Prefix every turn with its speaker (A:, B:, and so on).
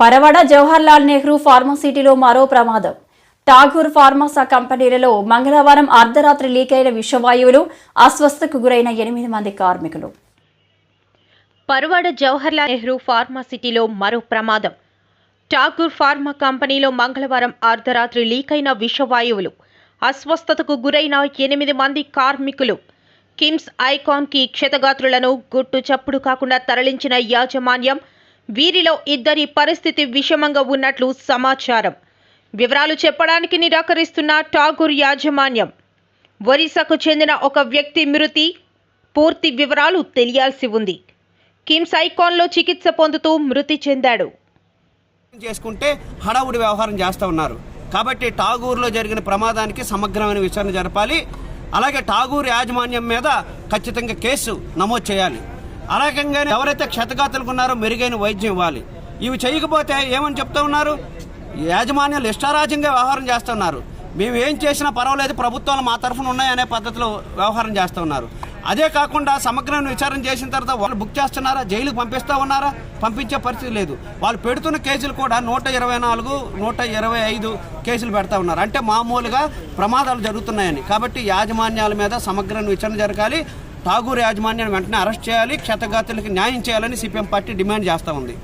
A: పరవడ జవహర్లాల్ నెహ్రూ ఫార్మసిటీలో మరో ప్రమాదం. ఠాగూర్ ఫార్మాసా కంపెనీలలో మంగళవారం అర్ధరాత్రి లీకైన విషవాయువులు అస్వస్థకు గురైన ఎనిమిది మంది కార్మికులు.
B: పరవాడ జవహర్లాల్ నెహ్రూ ఫార్మాసిటీలో మరో ప్రమాదం. ఠాగూర్ ఫార్మా కంపెనీలో మంగళవారం అర్ధరాత్రి లీకైన విషవాయువులు అస్వస్థతకు గురైన ఎనిమిది మంది కార్మికులు. కిమ్స్ ఐకాన్కి క్షతగాత్రులను గుట్టు చప్పుడు కాకుండా తరలించిన యాజమాన్యం వీరిలో ఇద్దరి పరిస్థితి విషమంగా ఉన్నట్లు సమాచారం. వివరాలు చెప్పడానికి నిరాకరిస్తున్న ఠాగూర్ యాజమాన్యం. ఒరిస్సాకు చెందిన ఒక వ్యక్తి మృతి పూర్తి వివరాలు తెలియాల్సి ఉంది. కిమ్స్ ఐకాన్లో చికిత్స పొందుతూ మృతి చెందాడు.
C: చేసుకుంటే హడావుడి వ్యవహారం చేస్తూ ఉన్నారు. కాబట్టి ఠాగూర్లో జరిగిన ప్రమాదానికి సమగ్రమైన విచారణ జరపాలి. అలాగే ఠాగూర్ యాజమాన్యం మీద ఖచ్చితంగా కేసు నమోదు చేయాలి. అలాగే ఎవరైతే క్షతగాతులకు ఉన్నారో మెరుగైన వైద్యం ఇవ్వాలి. ఇవి చేయకపోతే ఏమని చెప్తా ఉన్నారు? యాజమాన్యాలు ఇష్టారాజ్యంగా వ్యవహారం చేస్తున్నారు మేము ఏం చేసినా పర్వాలేదు ప్రభుత్వాలు మా తరఫున ఉన్నాయనే పద్ధతిలో వ్యవహారం చేస్తూ ఉన్నారు. అదే కాకుండా సమగ్రమైన విచారణ చేసిన తర్వాత వాళ్ళు బుక్ చేస్తున్నారా? జైలుకు పంపిస్తా ఉన్నారా? పంపించే పరిస్థితి లేదు. వాళ్ళు పెడుతున్న కేసులు కూడా నూట ఇరవై నాలుగు నూట ఇరవై ఐదు కేసులు పెడతా ఉన్నారు. అంటే మామూలుగా ప్రమాదాలు జరుగుతున్నాయని. కాబట్టి యాజమాన్యాల మీద సమగ్రమైన విచారణ జరగాలి. ఠాగూర్ యాజమాన్యాన్ని వెంటనే అరెస్ట్ చేయాలి క్షతగాతులకు న్యాయం చేయాలని సిపిఎం పార్టీ డిమాండ్ చేస్తూ ఉంది.